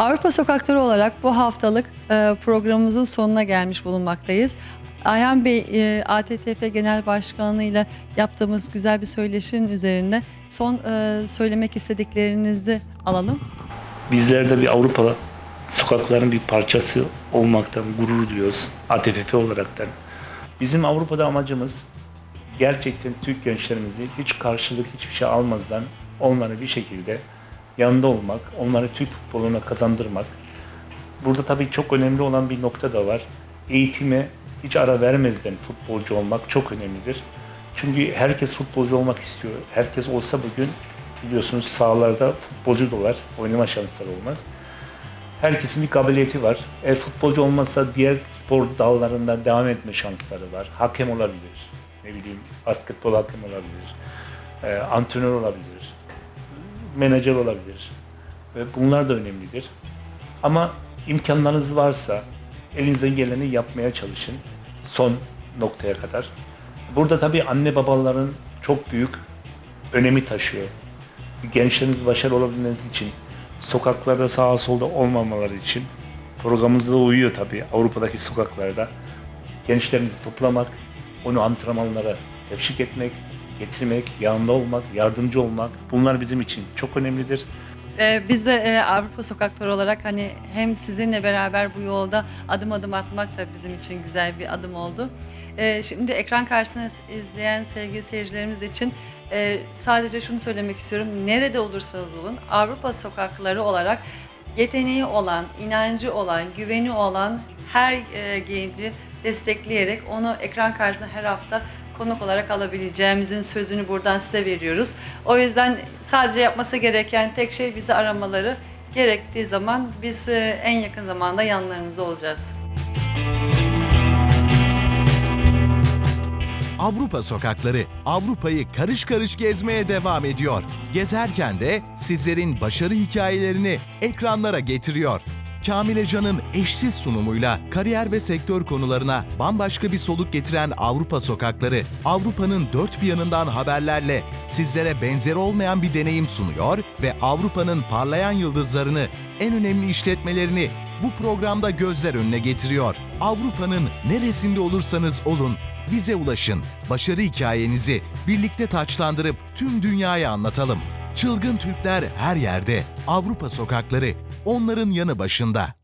Avrupa Sokakları olarak bu haftalık e, programımızın sonuna gelmiş bulunmaktayız. Ayhan Bey, e, ATTF Genel Başkanlığı ile yaptığımız güzel bir söyleşinin üzerine son e, söylemek istediklerinizi alalım. Bizler de bir Avrupa sokakların bir parçası olmaktan gurur duyuyoruz ATFF olaraktan. Bizim Avrupa'da amacımız gerçekten Türk gençlerimizi hiç karşılık hiçbir şey almazdan onları bir şekilde yanında olmak, onları Türk futboluna kazandırmak. Burada tabii çok önemli olan bir nokta da var. Eğitime hiç ara vermezden futbolcu olmak çok önemlidir. Çünkü herkes futbolcu olmak istiyor. Herkes olsa bugün biliyorsunuz sahalarda futbolcu dolar, oynama şansları olmaz. Herkesin bir kabiliyeti var. Eğer futbolcu olmazsa diğer spor dallarında devam etme şansları var. Hakem olabilir, ne bileyim basketbol hakem olabilir, e, antrenör olabilir, menajer olabilir. Ve bunlar da önemlidir. Ama imkanlarınız varsa elinizden geleni yapmaya çalışın son noktaya kadar. Burada tabii anne babaların çok büyük önemi taşıyor. Gençlerimiz başarılı olabilmeniz için, sokaklarda sağa solda olmamaları için programımızda uyuyor tabii Avrupa'daki sokaklarda. Gençlerimizi toplamak, onu antrenmanlara teşvik etmek, getirmek, yanında olmak, yardımcı olmak bunlar bizim için çok önemlidir. E, biz de e, Avrupa Sokakları olarak hani hem sizinle beraber bu yolda adım adım atmak da bizim için güzel bir adım oldu. E, şimdi ekran karşısında izleyen sevgili seyircilerimiz için e, sadece şunu söylemek istiyorum. Nerede olursanız olun Avrupa Sokakları olarak yeteneği olan, inancı olan, güveni olan her e, genci destekleyerek onu ekran karşısına her hafta konuk olarak alabileceğimizin sözünü buradan size veriyoruz. O yüzden sadece yapması gereken tek şey bizi aramaları. Gerektiği zaman biz e, en yakın zamanda yanlarınızda olacağız. Avrupa sokakları Avrupa'yı karış karış gezmeye devam ediyor. Gezerken de sizlerin başarı hikayelerini ekranlara getiriyor. Kamile Can'ın eşsiz sunumuyla kariyer ve sektör konularına bambaşka bir soluk getiren Avrupa sokakları, Avrupa'nın dört bir yanından haberlerle sizlere benzeri olmayan bir deneyim sunuyor ve Avrupa'nın parlayan yıldızlarını, en önemli işletmelerini bu programda gözler önüne getiriyor. Avrupa'nın neresinde olursanız olun bize ulaşın. Başarı hikayenizi birlikte taçlandırıp tüm dünyaya anlatalım. Çılgın Türkler her yerde. Avrupa sokakları onların yanı başında.